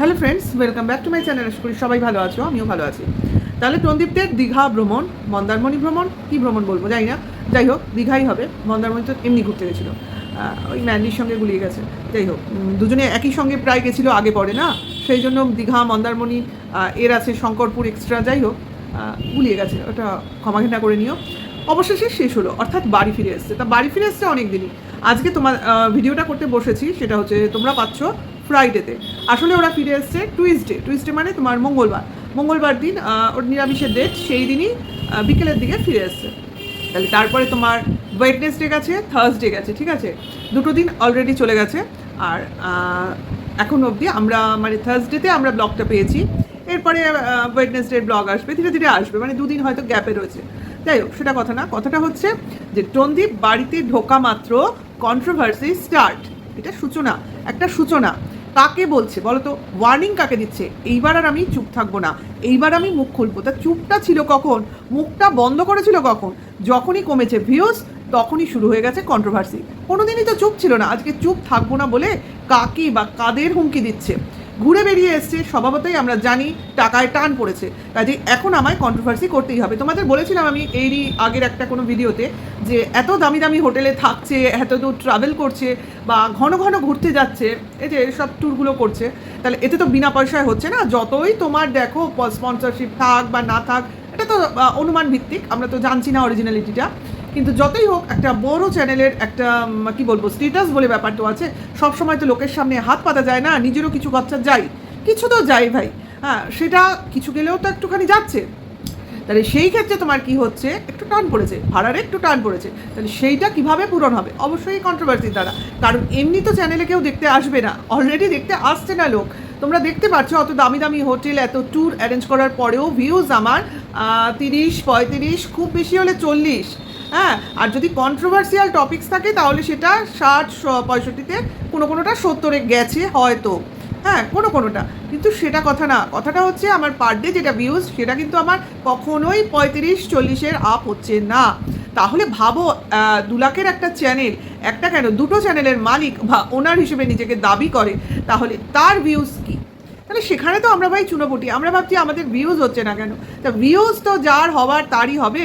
Hello friends welcome back to my channel আশা করি সবাই ভালো আছো, আমিও ভালো আছি। তাহলে টন্দীপদের দীঘা ভ্রমণ, মন্দারমণি ভ্রমণ, কি ভ্রমণ বলব জানি না। যাই হোক, দীঘাই হবে, মন্দারমণি তো এমনি ঘুরতে গেছিল। ওই ম্যান্ডির সঙ্গে গুলিয়ে গেছে। যাই হোক দুজনে একই সঙ্গে প্রায় গেছিল, আগে পরে না। সেই জন্য দীঘা, মন্দারমণি এর আছে শঙ্করপুর এক্সট্রা যাই হোক গুলিয়ে গেছে। ওটা ক্ষমাঘেন্না করে নিও। অবশেষে শেষ হলো, অর্থাৎ বাড়ি ফিরে এসছে। তা বাড়ি ফিরে এসছে অনেক দিনই আজকে তোমার ভিডিওটা করতে বসেছি, সেটা হচ্ছে তোমরা পাচ্ছ ফ্রাইডেতে। আসলে ওরা ফিরে এসছে টুইসডে। টুইসডে মানে তোমার মঙ্গলবার। মঙ্গলবার দিন ওর নিরামিষের ডেট সেই দিনই বিকেলের দিকে ফিরে এসছে। তাহলে তারপরে তোমার ওয়েডনেসডে গেছে থার্সডে গেছে, ঠিক আছে? দুটো দিন অলরেডি চলে গেছে। আর এখন অবধি আমরা মানে থার্সডেতে আমরা ব্লগটা পেয়েছি। এরপরে ওয়েডনেসডে ব্লগ আসবে, ধীরে ধীরে আসবে। মানে দুদিন হয়তো গ্যাপে রয়েছে। যাই হোক, সেটা কথা না। কথাটা হচ্ছে যে টন্দীপ বাড়িতে ঢোকা মাত্র কন্ট্রোভার্সি স্টার্ট এটা সূচনা, একটা সূচনা। কাকে বলছে? বলো তো ওয়ার্নিং কাকে দিচ্ছে? এইবার আর আমি চুপ থাকব না। এইবার আমি মুখ খুলবো। তা চুপটা ছিল কখন? মুখটা বন্ধ করেছিল কখন? যখনই কমেছে ভিউজ তখনই শুরু হয়ে গেছে কন্ট্রোভার্সি কোনোদিনই তো চুপ ছিল না। আজকে চুপ থাকব না বলে কাকে বা কাদের হুমকি দিচ্ছে? ঘুরে বেরিয়ে এসছে। স্বভাবতই আমরা জানি টাকায় টান পড়েছে। কাজে এখন আমায় কন্ট্রোভার্সি করতেই হবে। তোমাদের বলেছিলাম আমি এরই আগের একটা কোনো ভিডিওতে যে এত দামি দামি হোটেলে থাকছে, এত দূর ট্রাভেল করছে বা ঘন ঘন ঘুরতে যাচ্ছে, এই যে সব ট্যুরগুলো করছে, তাহলে এতে তো বিনা পয়সায় হচ্ছে না। যতই তোমার দেখো স্পন্সরশিপ থাক বা না থাক, এটা তো অনুমান ভিত্তিক। আমরা তো জানছি না অরিজিনালিটিটা কিন্তু যতই হোক, একটা বড় চ্যানেলের একটা কি বলব স্টেটাস বলে ব্যাপার তো আছে। সব সময় তো লোকের সামনে হাত পাতা যায় না, নিজেরও কিছু খরচা যাই কিছু তো যাই ভাই। হ্যাঁ সেটা কিছু গেলেও তো একটুখানি যাচ্ছে। তাহলে সেই ক্ষেত্রে তোমার কি হচ্ছে, একটু টান পড়েছে, ভাড়ার একটু টান পড়েছে। তাহলে সেইটা কীভাবে পূরণ হবে? অবশ্যই কন্ট্রোভার্সির দ্বারা। কারণ এমনি তো চ্যানেলে কেউ দেখতে আসবে না। অলরেডি দেখতে আসছে না লোক। তোমরা দেখতে পাচ্ছ অত দামি দামি হোটেল এত ট্যুর অ্যারেঞ্জ করার পরেও ভিউজ আমার তিরিশ, পঁয়ত্রিশ, খুব বেশি হলে চল্লিশ। হ্যাঁ আর যদি কন্ট্রোভার্সিয়াল টপিকস থাকে, তাহলে সেটা ষাট পঁয়ষট্টিতে কোনো কোনোটা সত্তরে গেছে হয়তো। হ্যাঁ কোনো কোনোটা। কিন্তু সেটা কথা না। কথাটা হচ্ছে আমার পার ডে যেটা ভিউজ সেটা কিন্তু আমার কখনোই পঁয়ত্রিশ, চল্লিশের আপ হচ্ছে না। তাহলে ভাবো দু লাখের একটা চ্যানেল একটা কেন, দুটো চ্যানেলের মালিক বা ওনার হিসেবে নিজেকে দাবি করে, তাহলে তার ভিউজ কী? তাহলে সেখানে তো আমরা ভাই চুনোপুটি আমরা ভাবছি আমাদের ভিউজ হচ্ছে না কেন? তা ভিউজ তো যার হবার তারই হবে।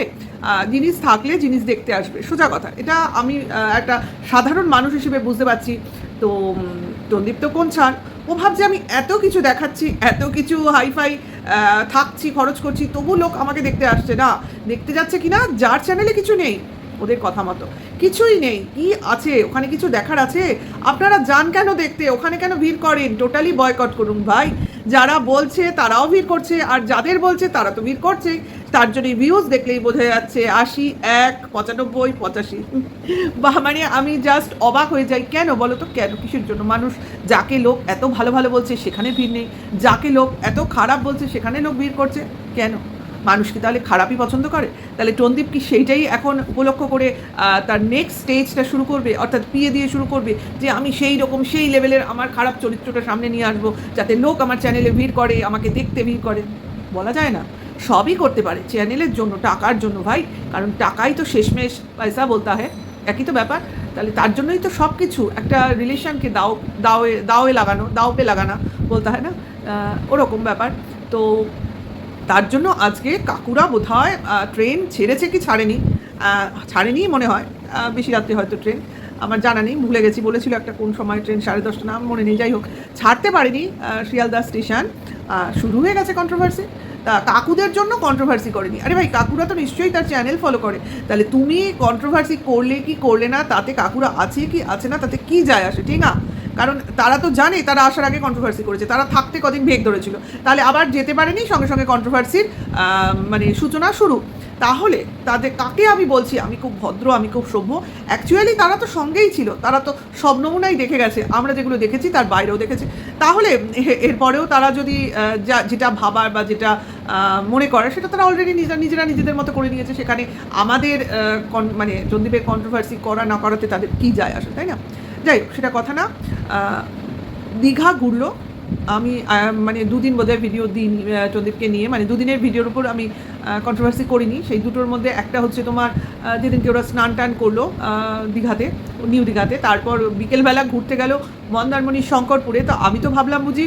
জিনিস থাকলে জিনিস দেখতে আসবে। সোজা কথা। এটা আমি একটা সাধারণ মানুষ হিসেবে বুঝতে পারছি। তো উম, তন্দীপ তো কোন ছাড়? ও ভাবছে আমি এত কিছু দেখাচ্ছি এত কিছু হাইফাই থাকছি খরচ করছি তবু লোক আমাকে দেখতে আসছে না। দেখতে যাচ্ছে কি না যার চ্যানেলে কিছু নেই ওদের কথা মতো। কিছুই নেই। কি আছে? ওখানে কিছু দেখার আছে? আপনারা যান কেন দেখতে? ওখানে কেন ভিড় করেন? টোটালি বয়কট করুন ভাই। যারা বলছে তারাও ভিড় করছে আর যাদের বলছে তারা তো ভিড় করছে তার জন্য ভিউজ দেখলেই বোঝা যাচ্ছে আশি এক, পঁচানব্বই, পঁচাশি। বা মানে আমি জাস্ট অবাক হয়ে যাই। কেন বলো তো? কেন? কিসের জন্য? মানুষ যাকে লোক এত ভালো ভালো বলছে, সেখানে ভিড় নেই। যাকে লোক এত খারাপ বলছে, সেখানে লোক ভিড় করছে। কেন? মানুষ কি তাহলে খারাপই পছন্দ করে? তাহলে টন্দীপ কি সেইটাই এখন উপলক্ষ করে তার নেক্সট স্টেজটা শুরু করবে, অর্থাৎ পিয়ে দিয়ে শুরু করবে, যে আমি সেই রকম, সেই লেভেলের আমার খারাপ চরিত্রটা সামনে নিয়ে আসব, যাতে লোক আমার চ্যানেলে ভিড় করে, আমাকে দেখতে ভিড় করে? বলা যায় না। সবই করতে পারে। চ্যানেলের জন্য, টাকার জন্য ভাই। কারণ টাকাই তো শেষমেশ পয়সা বলতে হয় একই তো ব্যাপার। তাহলে তার জন্যই তো সব কিছু একটা রিলেশনকে দাও দাওয়ে দাওয়ে লাগানো, দাওপে লাগানো বলতে হয় না? ওরকম ব্যাপার। তো তার জন্য আজকে কাকুরা বোধ হয় ট্রেন ছেড়েছে কি ছাড়েনি? ছাড়েনি মনে হয়। বেশি রাত্রে হয়তো ট্রেন। আমার জানা নেই, ভুলে গেছি। বলেছিল একটা কোন সময় ট্রেন সাড়ে দশটা নাম মনে নেই। যাই হোক, ছাড়তে পারিনি শিয়ালদা স্টেশন। শুরু হয়ে গেছে কন্ট্রোভার্সি কাকুদের জন্য কন্ট্রোভার্সি করেনি। আরে ভাই, কাকুরা তো নিশ্চয়ই তার চ্যানেল ফলো করে। তাহলে তুমি কন্ট্রোভার্সি করলে কি করলে না? তাতে কাকুরা আছে কি আছে না? তাতে কি যায় আসে? ঠিক না? কারণ তারা তো জানে, তারা আসার আগে কন্ট্রোভার্সি করেছে। তারা থাকতে কদিন ভেগ ধরেছিল। তাহলে আবার যেতে পারেনি, সঙ্গে সঙ্গে কন্ট্রোভার্সির মানে সূচনা শুরু। তাহলে তাদের কাকে আমি বলছি? আমি খুব ভদ্র, আমি খুব সভ্য। অ্যাকচুয়ালি তারা তো সঙ্গেই ছিল। তারা তো সব নমুনাই দেখে গেছে। আমরা যেগুলো দেখেছি তার বাইরেও দেখেছি। তাহলে এরপরেও তারা যদি যা, যেটা ভাবার বা যেটা মনে করে, সেটা তারা অলরেডি নিজেরা নিজেরা নিজেদের মতো করে নিয়েছে। সেখানে আমাদের মানে চন্দীপের কন্ট্রোভার্সি করা না করাতে তাদের কি যায় আসে, তাই না? যাই হোক, সেটা কথা না। দীঘা ঘুরলো। আমি মানে দুদিন বোধহয় ভিডিও দিন চন্দীপকে নিয়ে মানে দুদিনের ভিডিওর উপর আমি কন্ট্রোভার্সি করিনি। সেই দুটোর মধ্যে একটা হচ্ছে তোমার যেদিনকে ওরা স্নান টান করল দীঘাতে, নিউ দীঘাতে, তারপর বিকেলবেলা ঘুরতে গেল মন্দারমণি শঙ্করপুরে। তো আমি তো ভাবলাম বুঝি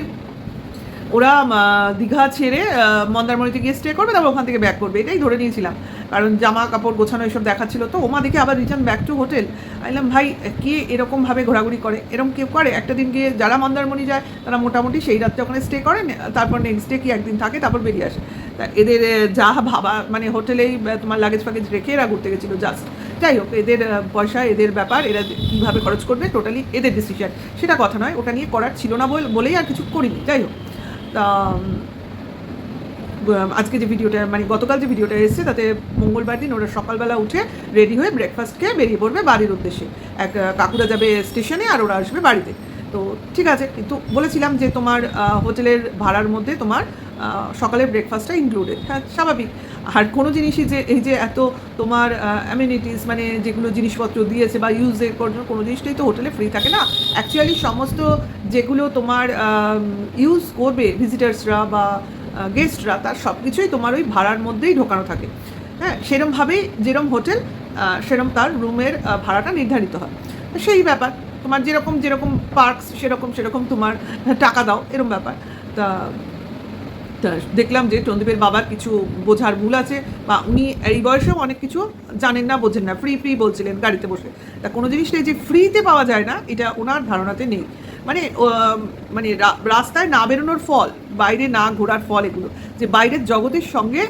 ওরা দীঘা ছেড়ে মন্দারমণিতে গিয়ে স্টে করবে, তারপর ওখান থেকে ব্যাক করবে। এটাই ধরে নিয়েছিলাম। কারণ জামা কাপড় গোছানো এসব দেখাচ্ছিল। তো ওমা দেখে আবার রিটার্ন ব্যাক টু হোটেল আইলাম ভাই, কে এরকমভাবে ঘোরাঘুরি করে? এরকম কেউ করে? একটা দিন গিয়ে যারা মন্দারমণি যায়, তারা মোটামুটি সেই রাত্রে ওখানে স্টে করে তারপর নেক্সট ডে কি একদিন থাকে, তারপর বেরিয়ে আসে। তা এদের যা ভাবা মানে হোটেলেই তোমার লাগেজ ফাগেজ রেখে এরা ঘুরতে গেছিল জাস্ট যাই হোক, এদের পয়সা, এদের ব্যাপার, এরা কীভাবে খরচ করবে টোটালি এদের ডিসিশন সেটা কথা নয়, ওটা নিয়ে করার ছিল না বল- বলেই আর কিছু করিনি। যাই হোক। আজকে যে ভিডিওটা মানে গতকাল যে ভিডিওটা এসেছে, তাতে মঙ্গলবার দিন ওরা সকালবেলা উঠে রেডি হয়ে ব্রেকফাস্ট খেয়ে বেরিয়ে পড়বে বাড়ির উদ্দেশ্যে। এক কাকুরা যাবে স্টেশনে আর ওরা আসবে বাড়িতে। তো ঠিক আছে, কিন্তু বলেছিলাম যে তোমার হোটেলের ভাড়ার মধ্যে তোমার সকালের ব্রেকফাস্টটা ইনক্লুডেড হ্যাঁ স্বাভাবিক। আর কোনো জিনিসই যে এই যে এত তোমার অ্যামিনিটিস মানে যেগুলো জিনিসপত্র দিয়েছে বা ইউজের জন্য কোনো জিনিসটাই তো হোটেলে ফ্রি থাকে না। অ্যাকচুয়ালি সমস্ত যেগুলো তোমার ইউজ করবে ভিজিটার্সরা বা গেস্টরা তার সব কিছুই তোমার ওই ভাড়ার মধ্যেই ঢোকানো থাকে। হ্যাঁ সেরমভাবেই যেরম হোটেল সেরম তার রুমের ভাড়াটা নির্ধারিত হয়। সেই ব্যাপার, তোমার যেরকম যেরকম পার্কস সেরকম সেরকম তোমার টাকা দাও, এরম ব্যাপার। তা দেখলাম যে টন্দীপের বাবার কিছু বোঝার ভুল আছে বা উনি এই বয়সেও অনেক কিছু জানেন না, বোঝেন না। ফ্রি ফ্রি বলছিলেন গাড়িতে বসে। তা কোনো জিনিসটাই যে ফ্রিতে পাওয়া যায় না, এটা ওনার ধারণাতে নেই। মানে মানে রাস্তায় না বেরোনোর ফল, বাইরে না ঘোরার ফল এগুলো, যে বাইরের জগতের সঙ্গে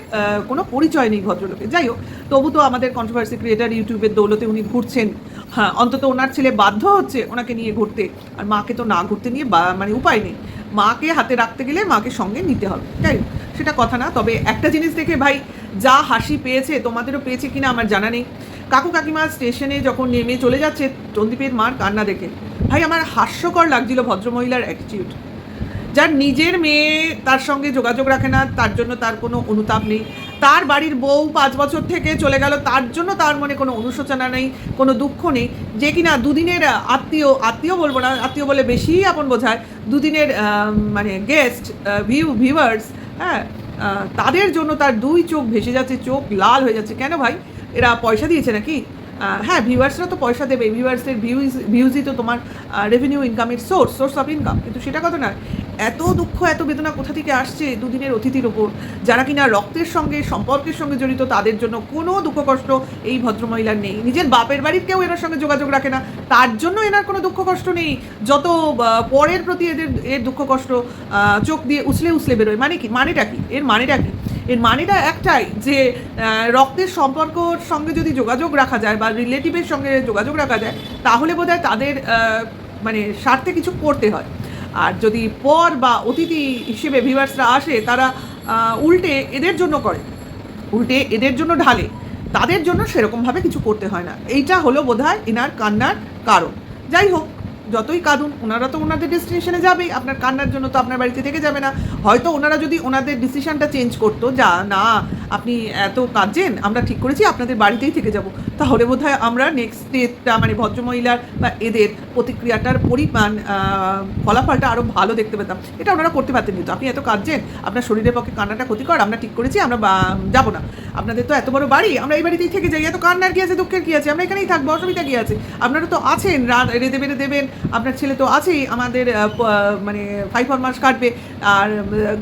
কোনো পরিচয় নেই ভদ্রলোকে। যাই হোক, তবু তো আমাদের কন্ট্রোভার্সি ক্রিয়েটার ইউটিউবের দৌলতে উনি ঘুরছেন। হ্যাঁ অন্তত ওনার ছেলে বাধ্য হচ্ছে ওনাকে নিয়ে ঘুরতে। আর মাকে তো না ঘুরতে নিয়ে মানে উপায় নেই। মাকে হাতে রাখতে গেলে মাকে সঙ্গে নিতে হবে, তাই সেটা কথা না, তবে একটা জিনিস দেখে ভাই, যা হাসি পেয়েছে, তোমাদেরও পেয়েছে কিনা আমার জানা নেই। কাকু কাকিমা স্টেশনে যখন নেমে চলে যাচ্ছে চন্দীপের মার কান্না দেখে। ভাই, আমার হাস্যকর লাগছিল ভদ্রমহিলার অ্যাটিটিউড যার নিজের মেয়ে তার সঙ্গে যোগাযোগ রাখে না, তার জন্য তার কোনো অনুতাপ নেই। তার বাড়ির বউ পাঁচ বছর থেকে চলে গেল, তার জন্য তার মনে কোনো অনুশোচনা নেই, কোনো দুঃখ নেই। যে কিনা দুদিনের আত্মীয় আত্মীয় বলব না, আত্মীয় বলে বেশি আপন বোঝায়, দুদিনের মানে গেস্ট ভিউ ভিউয়ার্স হ্যাঁ তাদের জন্য তার দুই চোখ ভেসে যাচ্ছে, চোখ লাল হয়ে যাচ্ছে। কেন ভাই? এরা পয়সা দিয়েছে নাকি? হ্যাঁ ভিউয়ার্সরা তো পয়সা দেবে ভিউয়ার্সের ভিউজ ভিউজই তো তোমার রেভিনিউ ইনকামের সোর্স সোর্স অফ ইনকাম কিন্তু সেটা কথা নয়। এত দুঃখ, এত বেদনা কোথা থেকে আসছে দুদিনের অতিথির ওপর? যারা কিনা রক্তের সঙ্গে, সম্পর্কের সঙ্গে জড়িত, তাদের জন্য কোনো দুঃখ কষ্ট এই ভদ্রমহিলার নেই। নিজের বাপের বাড়ির কেউ এনার সঙ্গে যোগাযোগ রাখে না। তার জন্য এনার কোনো দুঃখ কষ্ট নেই। যত পরের প্রতি এদের, এর দুঃখ কষ্ট চোখ দিয়ে উছলে উছলে বেরোয়। মানে কি? মানেটা কি? এর মানেটা কি? এর মানেটা একটাই যে রক্তের সম্পর্কর সঙ্গে যদি যোগাযোগ রাখা যায় বা রিলেটিভের সঙ্গে যোগাযোগ রাখা যায়, তাহলে বোধহয় তাদের মানে স্বার্থে কিছু করতে হয়। আর যদি পর বা অতিথি হিসেবে ভিভার্সরা আসে, তারা উল্টে এদের জন্য করে, উল্টে এদের জন্য ঢালে, তাদের জন্য সেরকমভাবে কিছু করতে হয় না। এইটা হলো বোধহয় এনার কান্নার কারণ। যাই হোক যতই কাঁদুন, ওনারা তো ওনাদের ডেস্টিনেশনে যাবেই। আপনার কান্নার জন্য তো আপনার বাড়িতে থেকে যাবে না। হয়তো ওনারা যদি ওনাদের ডিসিশনটা চেঞ্জ করতো, যা, না, আপনি এত কাঁদছেন, আমরা ঠিক করেছি, আপনাদের বাড়িতেই থেকে যাব। তাহলে বোধহয় আমরা নেক্সট ডেটটা মানে ভদ্রমহিলার বা এদের প্রতিক্রিয়াটার পরিমাণ ফলাফলটা আরও ভালো দেখতে পেতাম। এটা ওনারা করতে পারতেন কিন্তু আপনি এত কাঁদছেন, আপনার শরীরের পক্ষে কান্নাটা ক্ষতিকর, আমরা ঠিক করেছি, আমরা যাব না। আপনাদের তো এত বড় বাড়ি, আমরা এই বাড়িতেই থেকে যাই। এত কান্নার কি আছে, দুঃখের কি আছে? আমরা এখানেই থাকব, অসুবিধা কি আছে? আপনারা তো আছেন রেঁধে বেড়ে দেবেন আপনার ছেলে তো আছেই, আমাদের মানে ফাইভ ফর মাস কাটবে, আর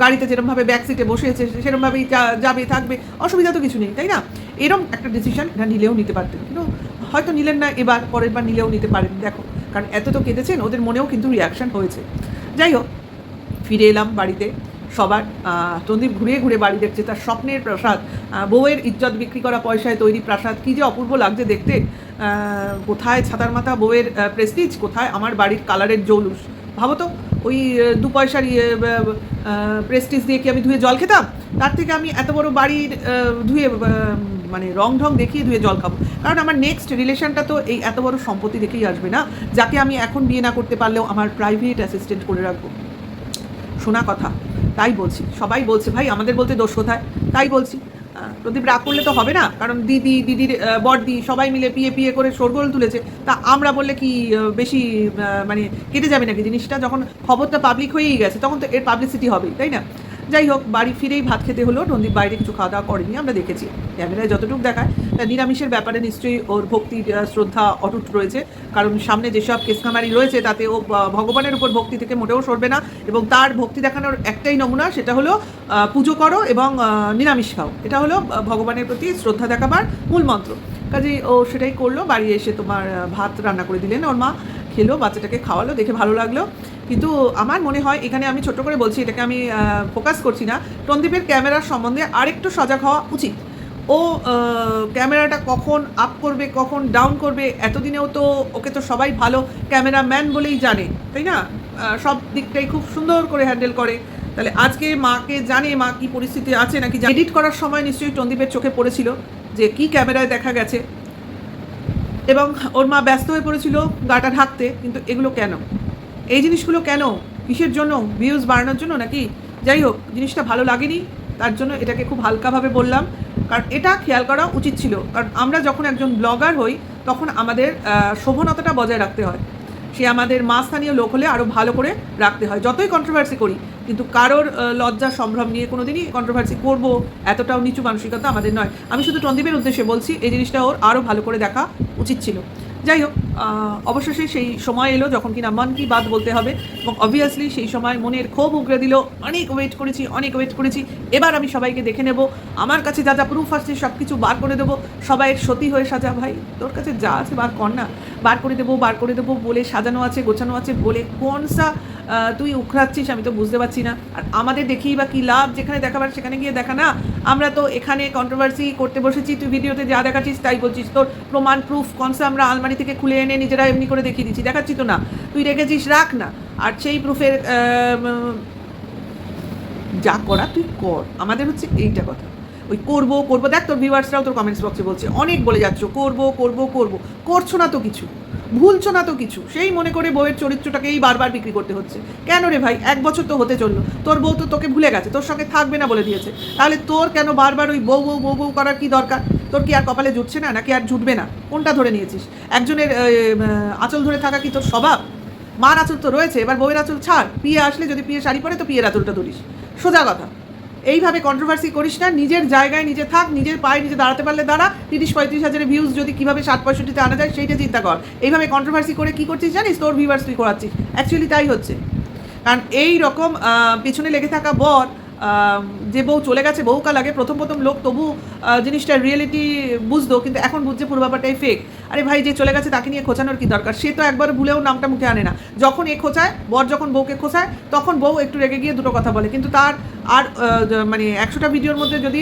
গাড়িতে যেরমভাবে ব্যাক সিটে বসে আছে সেরমভাবেই যাবে, থাকবে, অসুবিধা তো কিছু নেই, তাই না? এরম একটা ডিসিশন এটা নিলেও নিতে পারতেন, কিন্তু হয়তো নিলেন না, এবার, পরের বার নিলেও নিতে পারেন, দেখো, কারণ এত তো কেঁদেছেন, ওদের মনেও কিন্তু রিয়াকশন হয়েছে। যাই হোক, ফিরে এলাম বাড়িতে, সবার তন্দীপ ঘুরে ঘুরে বাড়ি দেখছে, তার স্বপ্নের প্রাসাদ বউয়ের ইজ্জত বিক্রি করা পয়সায় তৈরি প্রাসাদ, কী যে অপূর্ব লাগছে দেখতে। কোথায় ছাতার মাথা বউয়ের প্রেস্টিজ কোথায় আমার বাড়ির কালারের জৌলুস। ভাবো তো, ওই দু পয়সার ইয়ে প্রেস্টিজ দিয়ে কি আমি ধুয়ে জল খেতাম? তার থেকে আমি এত বড় বাড়ির ধুয়ে মানে রং ঢং দেখিয়ে ধুয়ে জল খাব। কারণ আমার নেক্সট রিলেশনটা তো এই এত বড় সম্পত্তি দেখেই আসবে না, যাকে আমি এখন বিয়ে না করতে পারলেও আমার প্রাইভেট অ্যাসিস্ট্যান্ট করে রাখব। শোনা কথা, তাই বলছি। সবাই বলছে, ভাই, আমাদের বলতে দোষ কোথায়? তাই বলছি। প্রদীপ রাগ করলে তো হবে না, কারণ দিদি, দিদির বর্দি সবাই মিলে পিয়ে পিয়ে করে শোরগোল তুলেছে। তা আমরা বললে কি বেশি মানে কেটে যাবে নাকি? জিনিসটা যখন খবরটা পাবলিক হয়েই গেছে, তখন তো এর পাবলিসিটি হবেই, তাই না? যাই হোক, বাড়ি ফিরেই ভাত খেতে হলো, নন্দীপ বাইরে কিছু খাওয়া দাওয়া করেনি, আমরা দেখেছি। ক্যামেরায় যতটুকু দেখায় নিরামিষের ব্যাপারে নিশ্চয়ই ওর ভক্তি শ্রদ্ধা অটুট রয়েছে। কারণ সামনে যেসব কেসকামারি রয়েছে, তাতে ও ভগবানের উপর ভক্তি থেকে মোটেও সরবে না এবং তার ভক্তি দেখানোর একটাই নমুনা, সেটা হলো পুজো করো এবং নিরামিষ খাও। এটা হলো ভগবানের প্রতি শ্রদ্ধা দেখাবার মূল মন্ত্র। কাজেই ও সেটাই করল, বাড়ি এসে তোমার ভাত রান্না করে দিলেন ওর মা। খেলো, বাচ্চাটাকে খাওয়ালো, দেখে ভালো লাগল। কিন্তু আমার মনে হয়, এখানে আমি ছোট করে বলছি, এটাকে আমি ফোকাস করছি না। টন্দীপের ক্যামেরার সম্বন্ধে আরেকটু সজাগ হওয়া উচিত। ও ক্যামেরাটা কখন আপ করবে, কখন ডাউন করবে, এতদিনেও তো ওকে তো সবাই ভালো ক্যামেরাম্যান বলেই জানে, তাই না? সব দিকটাই খুব সুন্দর করে হ্যান্ডেল করে। তাহলে আজকে মাকে জানে মা কি পরিস্থিতি আছে নাকি এডিট করার সময় নিশ্চয়ই টন্দীপের চোখে পড়েছিল যে কি ক্যামেরায় দেখা গেছে। এবং ওর মা ব্যস্ত হয়ে পড়েছিল গাটা ঢাকতে, কিন্তু এগুলো কেন? এই জিনিসগুলো কেন? কিসের জন্য? ভিউজ বাড়ানোর জন্য নাকি? যাই হোক, জিনিসটা ভালো লাগেনি, তার জন্য এটাকে খুব হালকাভাবে বললাম। কারণ এটা খেয়াল করা উচিত ছিল। কারণ আমরা যখন একজন ব্লগার হই, তখন আমাদের শোভনতাটা বজায় রাখতে হয়। সে আমাদের মা স্থানীয় লোক হলে আরও ভালো করে রাখতে হয়। যতই কন্ট্রোভার্সি করি, কিন্তু কারোর লজ্জা সম্ভ্রম নিয়ে কোনো দিনই কন্ট্রোভার্সি করব, এতটাও নিচু মানসিকতা আমাদের নয়। আমি শুধু টন্দীপের উদ্দেশ্যে বলছি, এই জিনিসটা ওর আরও ভালো করে দেখা উচিত ছিল। যাই হোক অবশেষে সেই সময় এলো যখন কিনা মন কি বাদ বলতে হবে এবং অবভিয়াসলি সেই সময় মনের ক্ষোভ উগড়ে দিল, অনেক ওয়েট করেছি, অনেক ওয়েট করেছি। এবার আমি সবাইকে দেখে নেব। আমার কাছে যা যা প্রুফ আছে সব কিছু বার করে দেবো। সবাইয়ের সতী হয়ে সাজা, ভাই, তোর কাছে যা আছে বার কর না। বার করে দেবো, বার করে দেবো বলে সাজানো আছে, গোছানো আছে বলে কোন সা তুই উখড়াচ্ছিস আমি তো বুঝতে পারছি না। আর আমাদের দেখি বা কি লাভ? যেখানে দেখাবার, সেখানে গিয়ে দেখা না। আমরা তো এখানে কন্ট্রোভার্সি করতে বসেছি, তুই ভিডিওতে যা দেখাচ্ছিস তাই বলছিস। তোর প্রমাণ প্রুফ কনসা আমরা আলমারি থেকে খুলে এনে নিজেরা এমনি করে দেখিয়ে দিচ্ছি। দেখাচ্ছি তো না। তুই রেখেছিস, রাখ না। আর সেই প্রুফের যা করা তুই কর। আমাদের হচ্ছে এইটা কথা। ওই করব করব। দেখ তোর ভিউয়ার্সরাও তোর কমেন্টস বক্সে বলছে, অনেক বলে যাচ্ছ, করব করব করব। করছ না তো কিছু। ভুলছো না তো কিছু। সেই মনে করে বউয়ের চরিত্রটাকেই বারবার বিক্রি করতে হচ্ছে। কেন রে ভাই? এক বছর তো হতে চলল। তোর বউ তো তোকে ভুলে গেছে। তোর সঙ্গে থাকবে না বলে দিয়েছে। তাহলে তোর কেন বারবার ওই বউ বউ বউ বউ করার কি দরকার? তোর কি আর কপালে জুটছে না? নাকি আর জুটবে না? কোনটা ধরে নিয়েছিস? একজনের আঁচল ধরে থাকা কি তোর স্বভাব? মার আঁচল তো রয়েছে, এবার বউয়ের আঁচল ছাড়। পিয়ে আসলে যদি পিয়ে শাড়ি পরে, তো পিয়ের আঁচলটা ধরিস। সোজা কথা। এইভাবে কন্ট্রোভার্সি করিস না, নিজের জায়গায় নিজে থাক, নিজের পায়ে নিজে দাঁড়াতে পারলে দাঁড়া, তিরিশ পঁয়ত্রিশ হাজারের ভিউজ যদি কীভাবে ষাট পঁয়ষট্টিতে আনা যায়, সেইটা চিন্তা কর। এইভাবে কন্ট্রোভার্সি করে কী করছিস জানিস? তোর ভিউয়ার্স তুই করাচ্ছিস। অ্যাকচুয়ালি তাই হচ্ছে। কারণ এই রকম পিছনে লেগে থাকা বর যে বউ চলে গেছে, বউকা লাগে প্রথম প্রথম লোক, তবু জিনিসটা রিয়েলিটি বুঝতো, কিন্তু এখন বুঝছে পুরো ব্যাপারটাই ফেক আরে ভাই, যে চলে গেছে তাকে নিয়ে খোঁচানোর কি দরকার? সে তো একবার ভুলেও নামটা মুখে আনে না। যখন এ খোঁচায়, বর যখন বউকে খোঁচায়, তখন বউ একটু রেগে গিয়ে দুটো কথা বলে। কিন্তু তার আর মানে একশোটা ভিডিওর মধ্যে যদি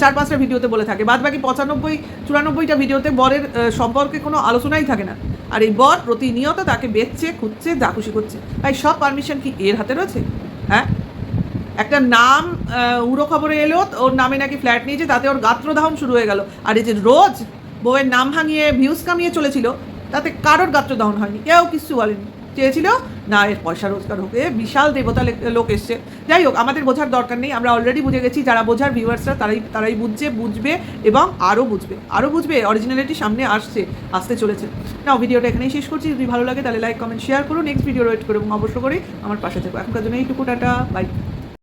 চার পাঁচটা ভিডিওতে বলে থাকে বাদ বাকি পঁচানব্বই, চুরানব্বইটা ভিডিওতে বরের সম্পর্কে কোনো আলোচনাই থাকে না। আর এই বর প্রতিনিয়ত তাকে বেচছে, খুঁজছে খুশি করছে। ভাই, সব পারমিশন কি এর হাতে রয়েছে? হ্যাঁ? একটা নাম উড়ো খবরে এলো, ওর নামে নাকি ফ্ল্যাট নিয়েছে, তাতে ওর গাত্রদাহন শুরু হয়ে গেল। আর এই যে রোজ বউয়ের নাম ভাঙিয়ে ভিউজ কামিয়ে চলেছিল, তাতে কারোর গাত্রদাহন হয়নি, কেউ কিছু বলেনি। চেয়েছিল, না, এর পয়সা রোজগার হোক। এ বিশাল দেবতা লোক এসছে। যাই হোক, আমাদের বোঝার দরকার নেই, আমরা অলরেডি বুঝে গেছি, যারা বোঝার ভিউয়ার্সরা তারাই তারাই বুঝছে, বুঝবে এবং আরও বুঝবে। আরও বুঝবে অরিজিনালিটি সামনে আসছে, আসতে চলেছে। না ভিডিওটা এখানেই শেষ করছি। যদি ভালো লাগে, তাহলে লাইক কমেন্ট শেয়ার করুন। নেক্সট ভিডিও ওয়েট করুন অবশ্য করে, আমার পাশে থাকো। এখনকার জন্য এইটুকু, টাটা বাই